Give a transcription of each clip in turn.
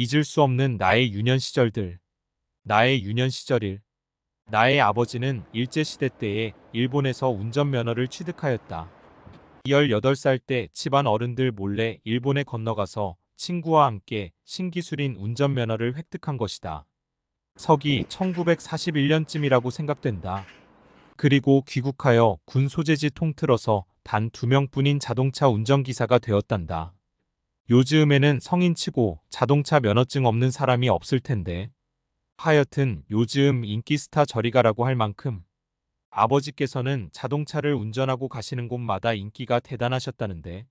잊을 수 없는 나의 유년 시절들. 나의 유년 시절일. 나의 아버지는 일제시대 때에 일본에서 운전면허를 취득하였다. 18살 때 집안 어른들 몰래 일본에 건너가서 친구와 함께 신기술인 운전면허를 획득한 것이다. 서기 1941년쯤이라고 생각된다. 그리고 귀국하여 군 소재지 통틀어서 단 두 명뿐인 자동차 운전기사가 되었단다. 요즘에는 성인치고 자동차 면허증 없는 사람이 없을 텐데. 하여튼 요즘 인기 스타 저리가라고 할 만큼 아버지께서는 자동차를 운전하고 가시는 곳마다 인기가 대단하셨다는데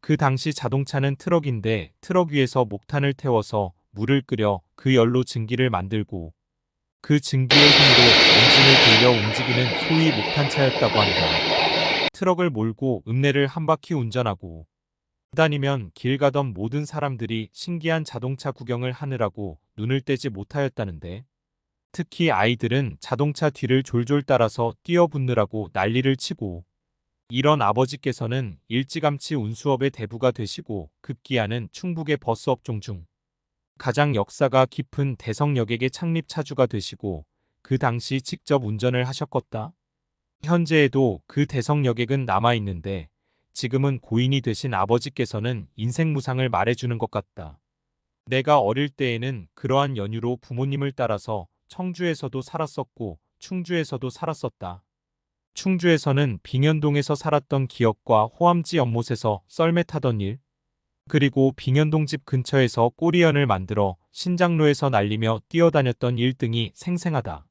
그 당시 자동차는 트럭인데 트럭 위에서 목탄을 태워서 물을 끓여 그 열로 증기를 만들고 그 증기의 힘으로 엔진을 돌려 움직이는 소위 목탄차였다고 한다. 트럭을 몰고 읍내를 한 바퀴 운전하고 다니면 길 가던 모든 사람들이 신기한 자동차 구경을 하느라고 눈을 떼지 못하였다는데 특히 아이들은 자동차 뒤를 졸졸 따라서 뛰어붙느라고 난리를 치고 이런 아버지께서는 일찌감치 운수업의 대부가 되시고 급기야는 충북의 버스 업종 중 가장 역사가 깊은 대성역에게 창립 차주가 되시고 그 당시 직접 운전을 하셨겠다. 현재에도 그 대성여객은 남아있는데 지금은 고인이 되신 아버지께서는 인생 무상을 말해주는 것 같다. 내가 어릴 때에는 그러한 연유로 부모님을 따라서 청주에서도 살았었고 충주에서도 살았었다. 충주에서는 빙현동에서 살았던 기억과 호암지 연못에서 썰매 타던 일, 그리고 빙현동 집 근처에서 꼬리연을 만들어 신장로에서 날리며 뛰어다녔던 일 등이 생생하다.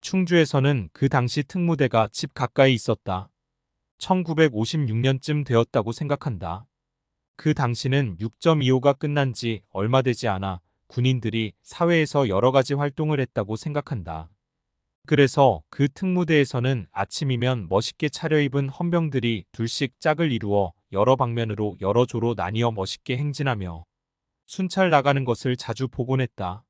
충주에서는 그 당시 특무대가 집 가까이 있었다. 1956년쯤 되었다고 생각한다. 그 당시는 6.25가 끝난 지 얼마 되지 않아 군인들이 사회에서 여러 가지 활동을 했다고 생각한다. 그래서 그 특무대에서는 아침이면 멋있게 차려입은 헌병들이 둘씩 짝을 이루어 여러 방면으로 여러 조로 나뉘어 멋있게 행진하며 순찰 나가는 것을 자주 보곤 했다.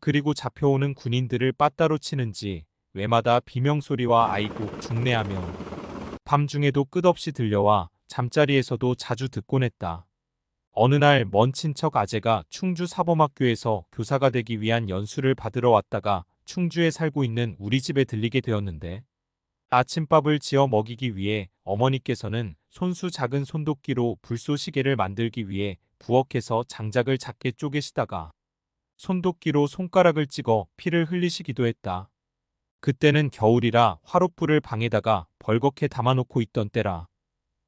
그리고 잡혀오는 군인들을 빠따로 치는지 외마다 비명소리와 아이고 중내하며 밤중에도 끝없이 들려와 잠자리에서도 자주 듣곤 했다. 어느 날 먼 친척 아재가 충주 사범학교에서 교사가 되기 위한 연수를 받으러 왔다가 충주에 살고 있는 우리 집에 들리게 되었는데 아침밥을 지어 먹이기 위해 어머니께서는 손수 작은 손도끼로 불쏘시개를 만들기 위해 부엌에서 장작을 작게 쪼개시다가 손도끼로 손가락을 찍어 피를 흘리시기도 했다. 그때는 겨울이라 화롯불을 방에다가 벌겋게 담아놓고 있던 때라.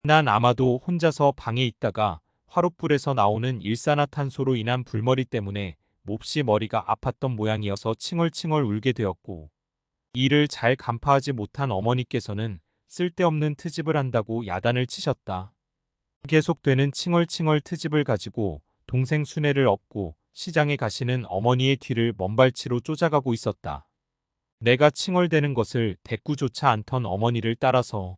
난 아마도 혼자서 방에 있다가 화롯불에서 나오는 일산화탄소로 인한 불머리 때문에 몹시 머리가 아팠던 모양이어서 칭얼칭얼 울게 되었고 이를 잘 간파하지 못한 어머니께서는 쓸데없는 트집을 한다고 야단을 치셨다. 계속되는 칭얼칭얼 트집을 가지고 동생 순애를 업고 시장에 가시는 어머니의 뒤를 먼발치로 쫓아가고 있었다. 내가 칭얼대는 것을 대꾸조차 않던 어머니를 따라서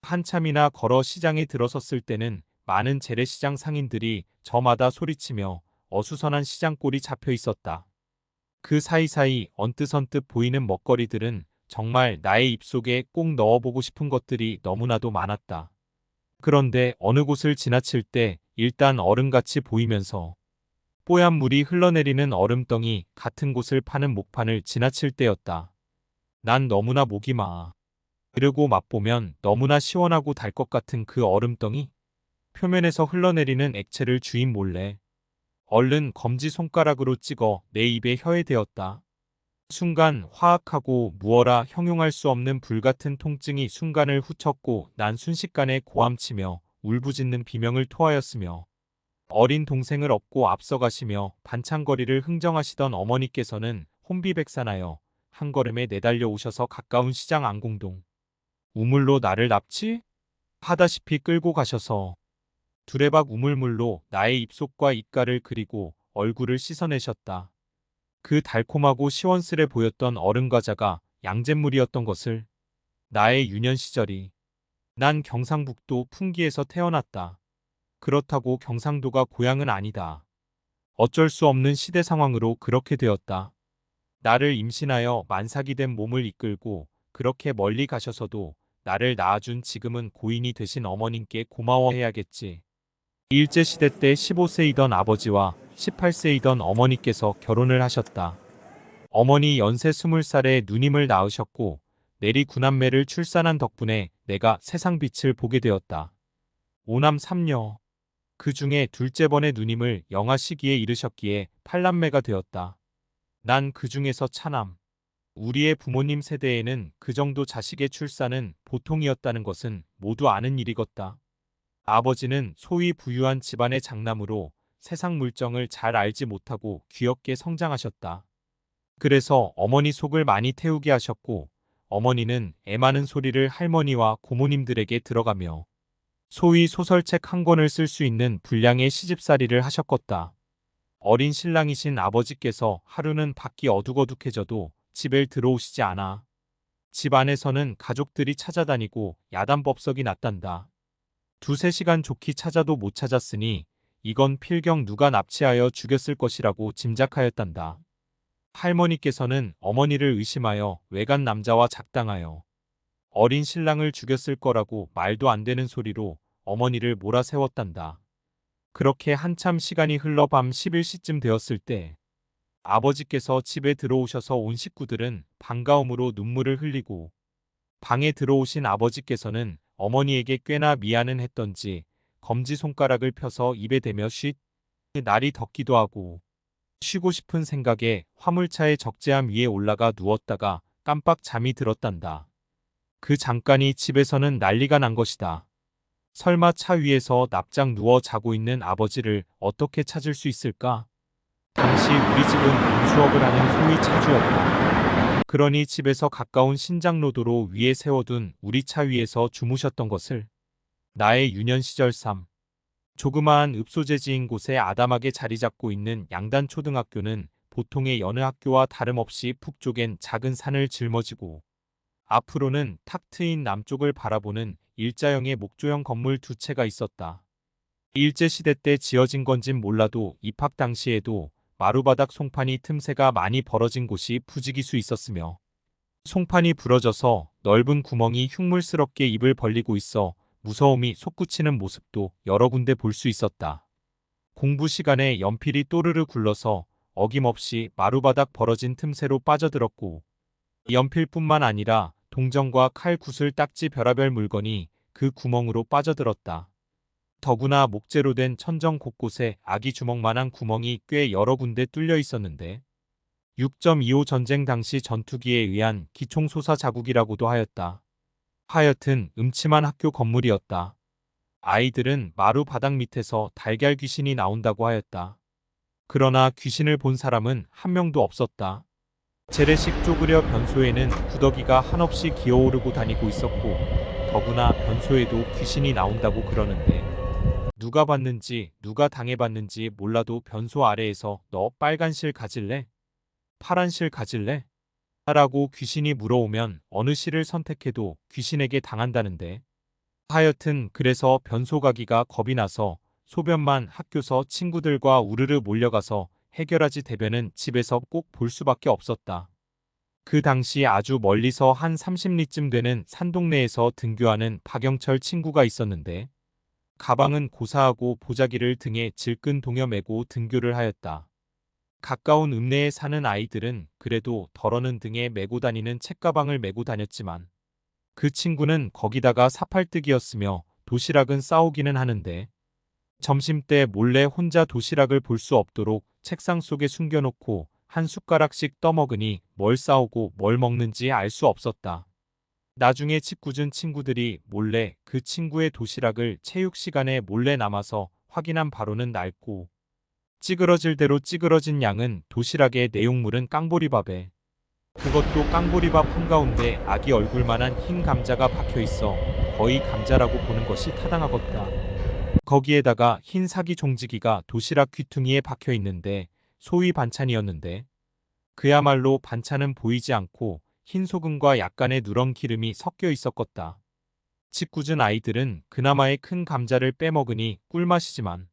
한참이나 걸어 시장에 들어섰을 때는 많은 재래시장 상인들이 저마다 소리치며 어수선한 시장꼴이 잡혀 있었다. 그 사이사이 언뜻언뜻 보이는 먹거리들은 정말 나의 입속에 꼭 넣어보고 싶은 것들이 너무나도 많았다. 그런데 어느 곳을 지나칠 때 일단 얼음같이 보이면서 뽀얀 물이 흘러내리는 얼음덩이 같은 곳을 파는 목판을 지나칠 때였다. 난 너무나 목이 마. 그리고 맛보면 너무나 시원하고 달 것 같은 그 얼음덩이? 표면에서 흘러내리는 액체를 주인 몰래 얼른 검지 손가락으로 찍어 내 입에 혀에 대었다. 순간 화학하고 무어라 형용할 수 없는 불같은 통증이 순간을 후쳤고 난 순식간에 고함치며 울부짖는 비명을 토하였으며 어린 동생을 업고 앞서가시며 반창거리를 흥정하시던 어머니께서는 혼비백산하여 한 걸음에 내달려 오셔서 가까운 시장 안공동 우물로 나를 납치? 하다시피 끌고 가셔서 두레박 우물물로 나의 입속과 입가를 그리고 얼굴을 씻어내셨다. 그 달콤하고 시원스레 보였던 얼음 과자가 양잿물이었던 것을 나의 유년 시절이 난 경상북도 풍기에서 태어났다. 그렇다고 경상도가 고향은 아니다. 어쩔 수 없는 시대 상황으로 그렇게 되었다. 나를 임신하여 만삭이 된 몸을 이끌고 그렇게 멀리 가셔서도 나를 낳아준 지금은 고인이 되신 어머님께 고마워해야겠지. 일제시대 때 15세이던 아버지와 18세이던 어머니께서 결혼을 하셨다. 어머니 연세 20살에 누님을 낳으셨고 내리 구남매를 출산한 덕분에 내가 세상 빛을 보게 되었다. 오남 삼녀. 그 중에 둘째 번의 누님을 영아 시기에 잃으셨기에 팔남매가 되었다. 난 그 중에서 차남. 우리의 부모님 세대에는 그 정도 자식의 출산은 보통이었다는 것은 모두 아는 일이겠다. 아버지는 소위 부유한 집안의 장남으로 세상 물정을 잘 알지 못하고 귀엽게 성장하셨다. 그래서 어머니 속을 많이 태우게 하셨고 어머니는 애 많은 소리를 할머니와 고모님들에게 들어가며 소위 소설책 한 권을 쓸 수 있는 분량의 시집살이를 하셨겠다. 어린 신랑이신 아버지께서 하루는 밖이 어둑어둑해져도 집에 들어오시지 않아. 집 안에서는 가족들이 찾아다니고 야단법석이 났단다. 두세 시간 좋게 찾아도 못 찾았으니 이건 필경 누가 납치하여 죽였을 것이라고 짐작하였단다. 할머니께서는 어머니를 의심하여 외간 남자와 작당하여 어린 신랑을 죽였을 거라고 말도 안 되는 소리로 어머니를 몰아세웠단다. 그렇게 한참 시간이 흘러 밤 11시쯤 되었을 때 아버지께서 집에 들어오셔서 온 식구들은 반가움으로 눈물을 흘리고 방에 들어오신 아버지께서는 어머니에게 꽤나 미안은 했던지 검지 손가락을 펴서 입에 대며 쉿 날이 덥기도 하고 쉬고 싶은 생각에 화물차의 적재함 위에 올라가 누웠다가 깜빡 잠이 들었단다. 그 잠깐이 집에서는 난리가 난 것이다. 설마 차 위에서 납작 누워 자고 있는 아버지를 어떻게 찾을 수 있을까? 당시 우리 집은 운수업을 하는 소위 차주였다. 그러니 집에서 가까운 신장로도로 위에 세워둔 우리 차 위에서 주무셨던 것을 나의 유년 시절 삶. 조그마한 읍소재지인 곳에 아담하게 자리 잡고 있는 양단 초등학교는 보통의 여느 학교와 다름없이 북쪽엔 작은 산을 짊어지고 앞으로는 탁 트인 남쪽을 바라보는 일자형의 목조형 건물 두 채가 있었다. 일제시대 때 지어진 건진 몰라도 입학 당시에도 마루바닥 송판이 틈새가 많이 벌어진 곳이 부지기수 있었으며 송판이 부러져서 넓은 구멍이 흉물스럽게 입을 벌리고 있어 무서움이 솟구치는 모습도 여러 군데 볼 수 있었다. 공부 시간에 연필이 또르르 굴러서 어김없이 마루바닥 벌어진 틈새로 빠져들었고 연필뿐만 아니라 동전과 칼, 구슬, 딱지, 별하별 물건이 그 구멍으로 빠져들었다. 더구나 목재로 된 천정 곳곳에 아기 주먹만한 구멍이 꽤 여러 군데 뚫려 있었는데 6.25 전쟁 당시 전투기에 의한 기총소사 자국이라고도 하였다. 하여튼 음침한 학교 건물이었다. 아이들은 마루 바닥 밑에서 달걀 귀신이 나온다고 하였다. 그러나 귀신을 본 사람은 한 명도 없었다. 재래식 쪼그려 변소에는 구더기가 한없이 기어오르고 다니고 있었고 더구나 변소에도 귀신이 나온다고 그러는데 누가 봤는지 누가 당해봤는지 몰라도 변소 아래에서 너 빨간 실 가질래? 파란 실 가질래? 라고 귀신이 물어오면 어느 실을 선택해도 귀신에게 당한다는데. 하여튼 그래서 변소 가기가 겁이 나서 소변만 학교서 친구들과 우르르 몰려가서 해결하지 대변은 집에서 꼭 볼 수밖에 없었다. 그 당시 아주 멀리서 한 30리쯤 되는 산동네에서 등교하는 박영철 친구가 있었는데 가방은 고사하고 보자기를 등에 질끈 동여 메고 등교를 하였다. 가까운 읍내에 사는 아이들은 그래도 덜어는 등에 메고 다니는 책가방을 메고 다녔지만 그 친구는 거기다가 사팔뜨기였으며 도시락은 싸오기는 하는데 점심때 몰래 혼자 도시락을 볼 수 없도록 책상 속에 숨겨놓고 한 숟가락씩 떠먹으니 뭘 싸오고 뭘 먹는지 알 수 없었다. 나중에 집 굳은 친구들이 몰래 그 친구의 도시락을 체육 시간에 몰래 남아서 확인한 바로는 낡고 찌그러질 대로 찌그러진 양은 도시락의 내용물은 깡보리밥에 그것도 깡보리밥 한가운데 아기 얼굴만한 흰 감자가 박혀 있어 거의 감자라고 보는 것이 타당하겠다. 거기에다가 흰 사기 종지기가 도시락 귀퉁이에 박혀 있는데 소위 반찬이었는데 그야말로 반찬은 보이지 않고 흰 소금과 약간의 누런 기름이 섞여 있었겠다. 집 굳은 아이들은 그나마의 큰 감자를 빼먹으니 꿀맛이지만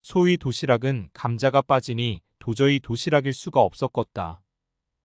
소위 도시락은 감자가 빠지니 도저히 도시락일 수가 없었겠다.